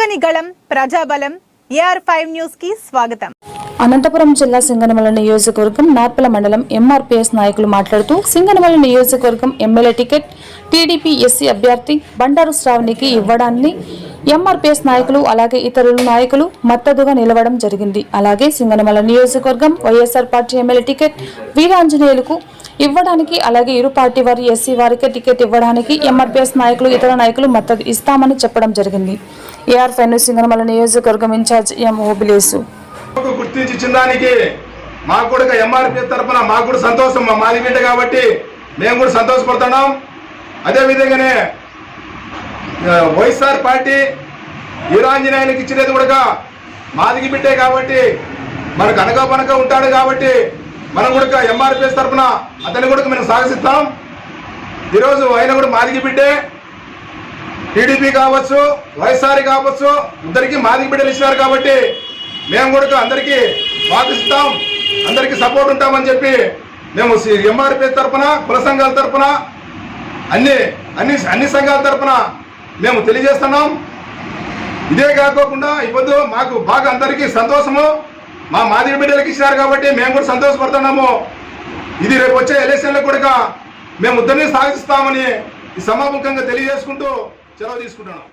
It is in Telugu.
ప్రజలని ప్రజాబలం ఏఆర్ ఫైవ్ న్యూస్కి స్వాగతం. అనంతపురం జిల్లా సింగనమల నియోజకవర్గం నార్పల మండలం ఎంఆర్పీఎస్ నాయకులు మాట్లాడుతూ సింగనమల నియోజకవర్గం ఎమ్మెల్యే టికెట్ టీడీపీ ఎస్సీ అభ్యర్థి బండారు శ్రావణికి ఇవ్వడాన్ని ఎంఆర్పీఎస్ నాయకులు అలాగే ఇతరుల నాయకులు మద్దతుగా నిలవడం జరిగింది. అలాగే సింగనమల నియోజకవర్గం వైఎస్ఆర్ పార్టీ ఎమ్మెల్యే టికెట్ వీరాంజనేయులకు ఇవ్వడానికి అలాగే ఇరు పార్టీ వారి ఎస్సీ వారికి టికెట్ ఇవ్వడానికి ఎంఆర్పీఎస్ నాయకులు ఇతర నాయకులు మద్దతు ఇస్తామని చెప్పడం జరిగింది. ఏఆర్ ఫైన్ సింగనమల నియోజకవర్గం ఇన్ఛార్జ్ ఎం ఓబిలేసు. మాకు గుర్తించి దానికి మాకు కూడా ఎంఆర్పీ తరఫున మాకు కూడా సంతోషం. మా మాది బిడ్డ కాబట్టి మేము కూడా సంతోషపడుతున్నాం. అదేవిధంగానే వైఎస్ఆర్ పార్టీ వీరాంజనేయునికి ఇచ్చినది కూడా మాదిగి బిడ్డే కాబట్టి మనకు అనగా పనక ఉంటాడు కాబట్టి మనం కూడా ఎంఆర్పిఎస్ తరఫున అతన్ని కూడా మేము సాగసిస్తాం ఈరోజు ఆయన కూడా మాదిగి బిడ్డే. టీడీపీ కావచ్చు వైఎస్ఆర్ కావచ్చు ఇద్దరికి మాదిగి బిడ్డలు ఇచ్చినారు కాబట్టి మేము కూడా అందరికీ పాటిస్తాం అందరికీ సపోర్ట్ ఉంటామని చెప్పి మేము ఎంఆర్పీ తరఫున కుల సంఘాల తరఫున అన్ని అన్ని అన్ని సంఘాల తరఫున మేము తెలియజేస్తున్నాం. ఇదే కాకోకుండా ఇవ్వద్దు మాకు బాగా అందరికీ సంతోషము. మా మాదిరి బిడ్డలకి ఇచ్చినారు కాబట్టి మేము కూడా సంతోషపడుతున్నాము. ఇది రేపు వచ్చే ఎలక్షన్లకు కూడా మేము ఇద్దరిని సాగిస్తామని ఈ సమాముఖంగా తెలియజేసుకుంటూ సెలవు తీసుకుంటున్నాం.